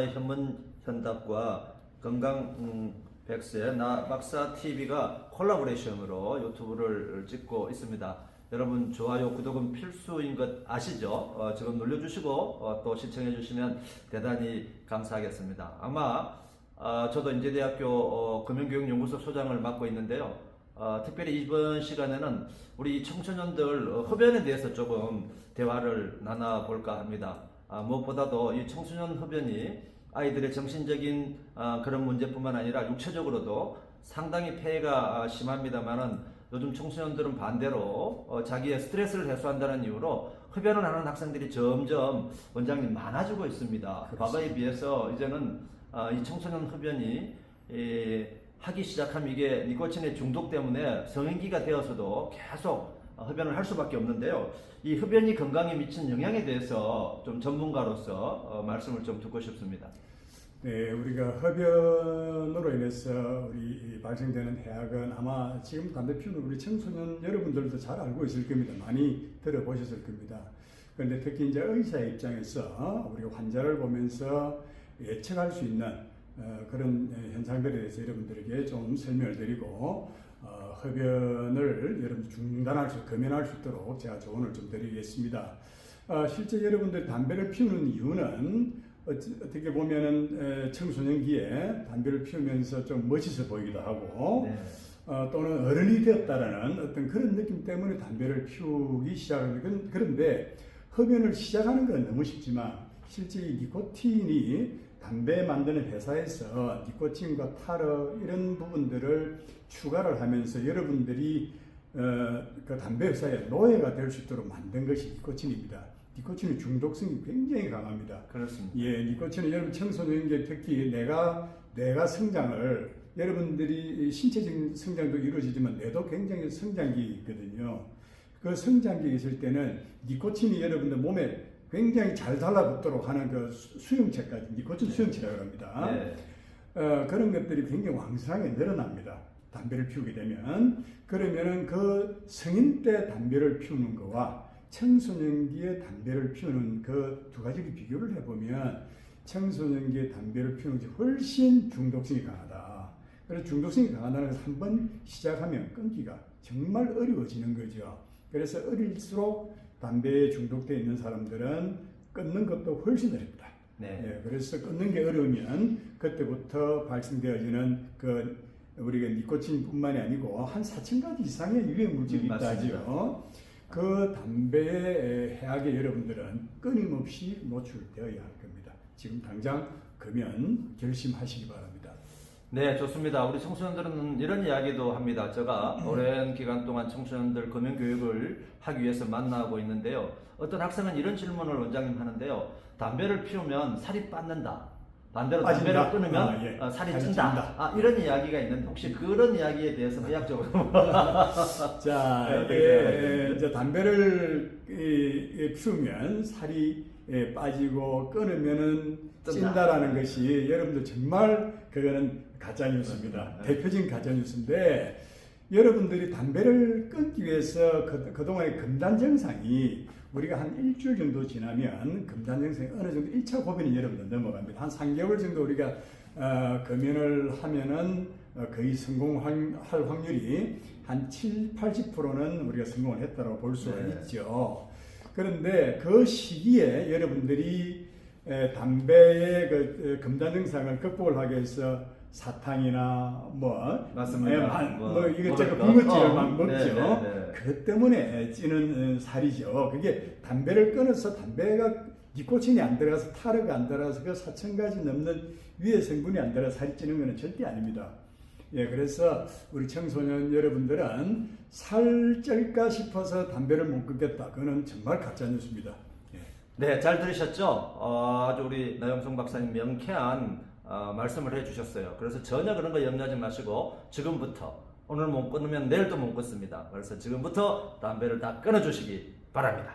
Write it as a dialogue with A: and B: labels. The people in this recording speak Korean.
A: 코로나의 현문 현답과 건강 음, 백세 나 박사 TV가 콜라보레이션으로 유튜브를 찍고 있습니다. 여러분 좋아요 구독은 필수인 것 아시죠? 어, 지금 눌러주시고 어, 또 시청해 주시면 대단히 감사하겠습니다. 아마 어, 저도 인제대학교 어, 금융교육연구소 소장을 맡고 있는데요. 어, 특별히 이번 시간에는 우리 청소년들 어, 흡연에 대해서 조금 대화를 나눠볼까 합니다. 아, 무엇보다도 이 청소년 흡연이 아이들의 정신적인 아, 그런 문제뿐만 아니라 육체적으로도 상당히 폐해가 아, 심합니다만은 요즘 청소년들은 반대로 어, 자기의 스트레스를 해소한다는 이유로 흡연을 하는 학생들이 점점 원장님 많아지고 있습니다. 과거에 비해서 이제는 아, 이 청소년 흡연이 이, 하기 시작하면 이게 니코틴의 중독 때문에 성인기가 되어서도 계속 어, 흡연을 할 수밖에 없는데요. 이 흡연이 건강에 미친 영향에 대해서 좀 전문가로서 어, 말씀을 좀 듣고 싶습니다.
B: 네, 우리가 흡연으로 인해서 우리 발생되는 해악은 아마 지금 담배 피우는 우리 청소년 여러분들도 잘 알고 있을 겁니다. 많이 들어보셨을 겁니다. 그런데 특히 이제 의사 입장에서 우리가 환자를 보면서 예측할 수 있는 어, 그런 현상들에 대해서 여러분들에게 좀 설명을 드리고 어, 흡연을 여러분 중단할 수, 금연할 수 있도록 제가 조언을 좀 드리겠습니다. 어, 실제 여러분들 담배를 피우는 이유는 어떻게 보면은 에, 청소년기에 담배를 피우면서 좀 멋있어 보이기도 하고
A: 네.
B: 어, 또는 어른이 되었다라는 어떤 그런 느낌 때문에 담배를 피우기 시작하는 건 그런데 흡연을 시작하는 건 너무 쉽지만 실제 이 니코틴이 담배 만드는 회사에서 니코틴과 타르 이런 부분들을 추가를 하면서 여러분들이 어, 그 담배 회사의 노예가 될 수 있도록 만든 것이 니코틴입니다. 니코틴의 중독성이 굉장히 강합니다.
A: 그렇습니다.
B: 예, 니코틴은 여러분 청소년기에 특히 내가 내가 성장을 여러분들이 신체적인 성장도 이루어지지만 뇌도 굉장히 성장기 있거든요. 그 성장기에 있을 때는 니코틴이 여러분들 몸에 굉장히 잘 달라붙도록 하는 그 수- 수용체까지 니코틴 수용체라고 합니다.
A: 네.
B: 어, 그런 것들이 굉장히 왕성하게 늘어납니다. 담배를 피우게 되면 그러면은 그 성인 때 담배를 피우는 거와 청소년기에 담배를 피우는 그 두 가지를 비교를 해보면 청소년기에 담배를 피우는 것이 훨씬 중독성이 강하다. 그래서 중독성이 강하다는 것은 한번 시작하면 끊기가 정말 어려워지는 거죠. 그래서 어릴수록 담배에 중독되어 있는 사람들은 끊는 것도 훨씬 어렵다.
A: 네.
B: 예, 그래서 끊는 게 어려우면 그때부터 발생되어지는 그 우리가 니코틴뿐만이 아니고 한 4천 가지 이상의 유해 물질이
A: 음.
B: 있다죠. 그 담배의 해악에 여러분들은 끊임없이 노출되어야 할 겁니다. 지금 당장 금연 결심하시기 바랍니다.
A: 네, 좋습니다. 우리 청소년들은 이런 이야기도 합니다. 제가 오랜 기간 동안 청소년들 금연 교육을 하기 위해서 만나고 있는데요. 어떤 학생은 이런 질문을 원장님 하는데요. 담배를 피우면 살이 빠는다. 반대로. 담배를 끊으면
B: 아, 예.
A: 어, 살이
B: 살이
A: 찐다.
B: 찐다.
A: 아, 이런 이야기가 있는데 혹시 그런 이야기에 대해서 의학적으로
B: 자,
A: 네,
B: 이게
A: 생각하십니까?
B: 이제 담배를 이- 이 피우면 살이 예, 빠지고 끊으면은
A: 찐다.
B: 찐다라는 것이 여러분들 정말 그거는 가짜 뉴스입니다.
A: 네.
B: 대표적인 가짜 뉴스인데 여러분들이 담배를 끊기 위해서 그, 그동안의 금단 증상이 우리가 한 일주일 정도 지나면 금단 증상이 어느 정도 1차 고비는 여러분들 넘어갑니다. 한 3개월 정도 우리가 어, 금연을 하면은 어, 거의 성공할 확률이 한 7, 80%는 우리가 성공을 했다고 볼 수가
A: 네.
B: 있죠. 그런데 그 시기에 여러분들이 에, 담배의 그 에, 금단 증상을 극복을 하기 위해서 사탕이나 뭐,
A: 맞습니다.
B: 에, 만-
A: 뭐,
B: 뭐 이것저것. 군것질을
A: 어.
B: 막 먹죠.
A: 네, 네, 네.
B: 그 때문에 찌는 어, 살이죠. 그게 담배를 끊어서 담배가 니코틴이 안 들어가서 타르가 안 들어가서 그 4천 가지 넘는 위의 성분이 안 들어가 살이 찌는 것은 절대 아닙니다. 예, 그래서 우리 청소년 여러분들은 살찔까 싶어서 담배를 못 끊겠다. 그거는 정말 가짜 뉴스입니다. 예.
A: 네, 잘 들으셨죠? 어, 아주 우리 나영성 박사님 명쾌한 어, 말씀을 해주셨어요. 그래서 전혀 그런 거 염려하지 마시고 지금부터 오늘 못 끊으면 내일도 못 끊습니다. 그래서 지금부터 담배를 다 끊어주시기 바랍니다.